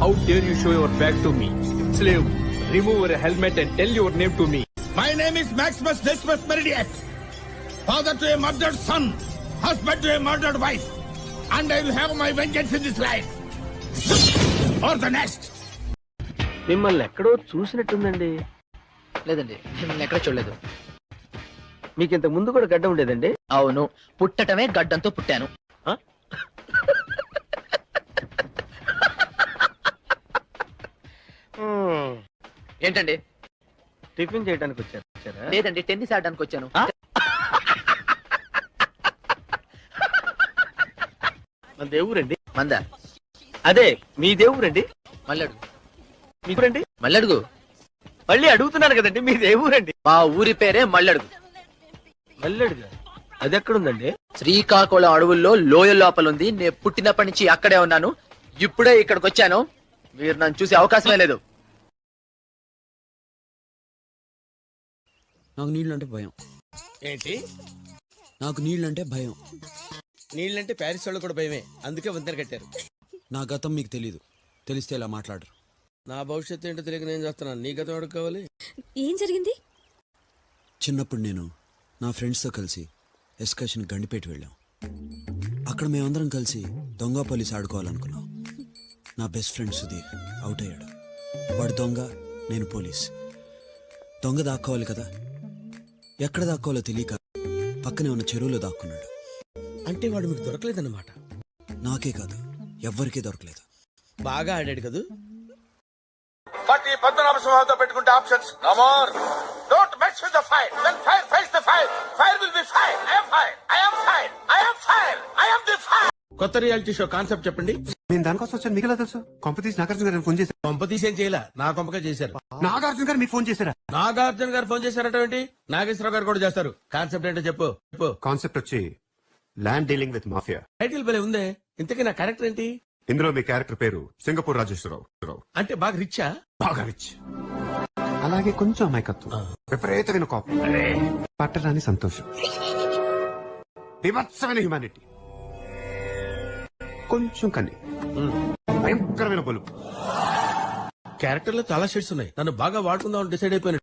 How dare you show your back to me? Slave, remove your helmet and tell your name to me. My name is Maximus Decimus Meridius, father to a murdered son, husband to a murdered wife, and I will have my vengeance in this life or the next. మిమ్మల్ని ఎక్కడో చూసినట్టుందండి లేదండి మిమ్మల్ని ఎక్కడ చూడలేదు మీకు ఇంత ముందు కూడా గడ్డ ఉండేదండి అవును పుట్టటమే గడ్డంతో పుట్టాను ఏంటండి? టిఫిన్ చేయడానికి వచ్చారు. వచ్చారా? లేదండి టెన్నిస్ ఆడడానికి వచ్చాను. ఆ? మన దేవురండి మంద? అదే మీ దేవురండి మల్లడు. మీ ఊరండి? మల్లడుగు. మళ్ళీ అడుగుతున్నాను కదండి మీ దేవురండి మా ఊరి పేరే మల్లడుగు. మళ్ళీ అడుగు అది ఎక్కడుందండి? శ్రీకాకుళం అడవుల్లో లోయ లోపల ఉంది నేను పుట్టినప్పటి నుంచి అక్కడే ఉన్నాను. ఇప్పుడే ఇక్కడికి వచ్చాను మీరు నన్ను చూసే అవకాశమే లేదు. నాకు నీళ్ళంటే భయం. ఏంటి? నాకు నీళ్ళంటే భయం. నీళ్ళంటే ప్యారిస్ వాళ్ళు కూడా భయమే. అందుకే వంతెన కట్టారు. నా గతం మీకు తెలీదు. తెలిస్తే ఇలా మాట్లాడరు. నా భవిష్యత్తు ఏంటో తెలియక నేను చేస్తున్నాను నీ గతం ఎవరికి కావాలి? ఏం జరిగింది? చిన్నప్పుడు నేను నా ఫ్రెండ్స్తో కలిసి ఎస్కర్షన్ గండిపేట వెళ్ళాం. అక్కడ మేమందరం కలిసి దొంగ పోలీస్ ఆడుకోవాలనుకున్నాం. నా బెస్ట్ ఫ్రెండ్ సుధీర్ అవుట్ అయ్యాడు. వాడు దొంగ నేను పోలీస్. దొంగ దాక్కోవాలి కదా? ఎక్కడ దాక్కోవాలో తెలియక పక్కనే ఉన్న చెరువులో దాక్కున్నాడు అంటే వాడు మీకు దొరకలేదన్నమాట నాకే కాదు ఎవ్వరికీ దొరకలేదు బాగా ఆడాడు కదూ But ఈ పద్మనాభ పెట్టుకుంటే options no more. Don't mess with the fire. When fire fights the fire, fire will be fire. I am fire. I am fire. I am fire. I am the fire. కొత్త reality show concept చెప్పండి నేను దానికోసం వచ్చాను. మీకు ఎలా తెలుసు? కొంపతీసి నాగార్జున గారు ఫోన్ చేశారు. కొంప తీసేం చేయలే. నా కొంపకే చేశారు. నాగార్జున గారు మీకు ఫోన్ చేశారా? నాగార్జున గారు ఫోన్ చేశారట ఏంటి? నాగేశ్వరరావు గారు కూడా చేస్తారు. కాన్సెప్ట్ ఏంటో చెప్పు. చెప్పు. కాన్సెప్ట్ వచ్చి land dealing with mafia. Title భలే ఉందే. ఇంతకీ నా క్యారెక్టర్ ఏంటి? ఇందులో మీ క్యారెక్టర్ పేరు సింగపూర్ రాజేశ్వరరావు. రావు. అంటే బాగా రిచ్చా బాగా రిచ్ అలాగే కొంచెం అమాయకత్వం. విపరీతమైన కోపం. పట్టరాని సంతోషం. వివత్సమైన హ్యుమానిటీ కొంచెం కన్ని భయంకరమైన బలుపు క్యారెక్టర్లో చాలా షేడ్స్ ఉన్నాయి. నన్ను బాగా వాడుకుందాం డిసైడ్ అయిపోయిన.